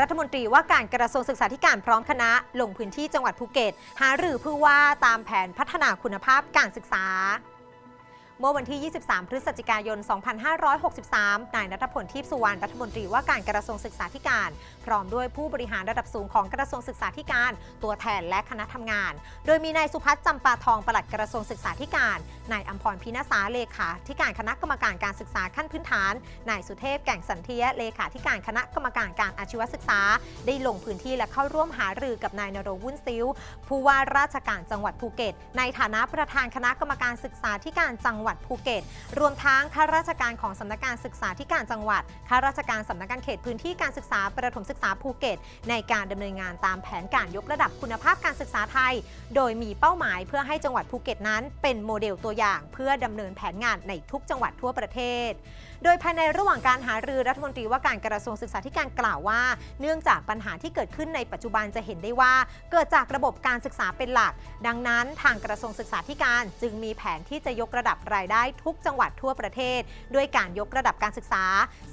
รัฐมนตรีว่าการกระทรวงศึกษาธิการพร้อมคณะ ลงพื้นที่จังหวัดภูเก็ต หารือเพื่อว่าตามแผนพัฒนาคุณภาพการศึกษา เมื่อวันที่ 23 พฤศจิกายน 2563 นายนัทพลทิพย์สุวรรณรัฐมนตรีว่าการกระทรวงศึกษาธิการ พร้อมด้วยผู้บริหารระดับสูงของกระทรวงศึกษาธิการ ตัวแทนและคณะทำงาน โดยมีนายสุพัฒน์จำปาทองปลัดกระทรวงศึกษาธิการนายอัมพรพินาสาเลขาธิการคณะกรรมการการศึกษาขั้นพื้นฐานนายสุเทพแก่งสันเทียเลขาธิการคณะกรรมการการอาชีวศึกษา ได้ลงพื้นที่และเข้าร่วมหารือกับนายนรงวุ่นซิ้วผู้ว่าราชการจังหวัดภูเก็ต ในฐานะประธานคณะกรรมการศึกษาธิการจังหวัดหวัดภูเก็ต รวมทั้งข้าราชการของสำนักงานศึกษาธิการจังหวัดข้าราชการสำนักงานเขตพื้นที่การศึกษาประถมศึกษาภูเก็ต ในการดำเนินงานตามแผนการยกระดับคุณภาพการศึกษาไทย โดยมีเป้าหมายเพื่อให้จังหวัดภูเก็ตนั้น เป็นโมเดลตัวอย่าง เพื่อดำเนินแผนงานในทุกจังหวัดทั่วประเทศ โดยภายในระหว่างการหารือรัฐมนตรีว่าการกระทรวงศึกษาธิการกล่าวว่า เนื่องจากปัญหาที่เกิดขึ้นในปัจจุบันจะเห็นได้ว่า เกิดจากระบบการศึกษาเป็นหลัก ดังนั้นทางกระทรวงศึกษาธิการจึงมีแผนที่จะยกระดับรายได้ทุกจังหวัดทั่วประเทศ ด้วยการยกระดับการศึกษา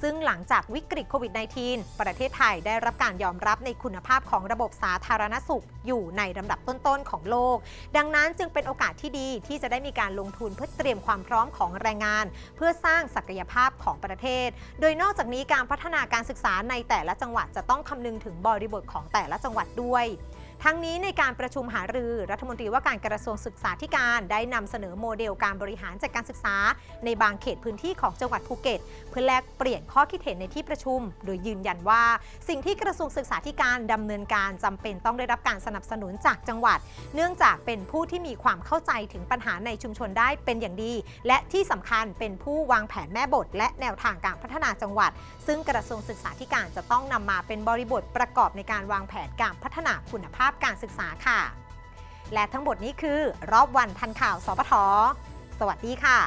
ซึ่งหลังจากวิกฤตโควิด -19 ประเทศไทยได้รับการยอมรับในคุณภาพของระบบสาธารณสุข อยู่ในลำดับต้นๆ ของโลก ดังนั้นจึงเป็นโอกาสที่ดีที่จะได้มีการลงทุนเพื่อเตรียมความพร้อมของแรงงาน เพื่อสร้างศักยภาพของประเทศ โดยนอกจากนี้การพัฒนาการศึกษาในแต่ละจังหวัดจะต้องคำนึงถึงบริบทของแต่ละจังหวัดด้วย ทั้งนี้ในการประชุมหารือรัฐมนตรีว่าการกระทรวงศึกษาธิการได้นำเสนอโมเดลการบริหารจัดการศึกษา ในบางเขตพื้นที่ของจังหวัดภูเก็ต เพื่อแลกเปลี่ยนข้อคิดเห็นในที่ประชุม โดยยืนยันว่า สิ่งที่กระทรวงศึกษาธิการดำเนินการจำเป็นต้องได้รับการสนับสนุนจากจังหวัด เนื่องจากเป็นผู้ที่มีความเข้าใจถึงปัญหาในชุมชนได้เป็นอย่างดี และที่สำคัญเป็นผู้วางแผนแม่บท และแนวทางการพัฒนาจังหวัด ซึ่งกระทรวงศึกษาธิการจะต้องนำมาเป็นบริบทประกอบในการวางแผนการพัฒนาคุณภาพพการศึกษาค่ะ และทั้งหมดนี้คือรอบวันทันข่าวสปทสวัสดีค่ะ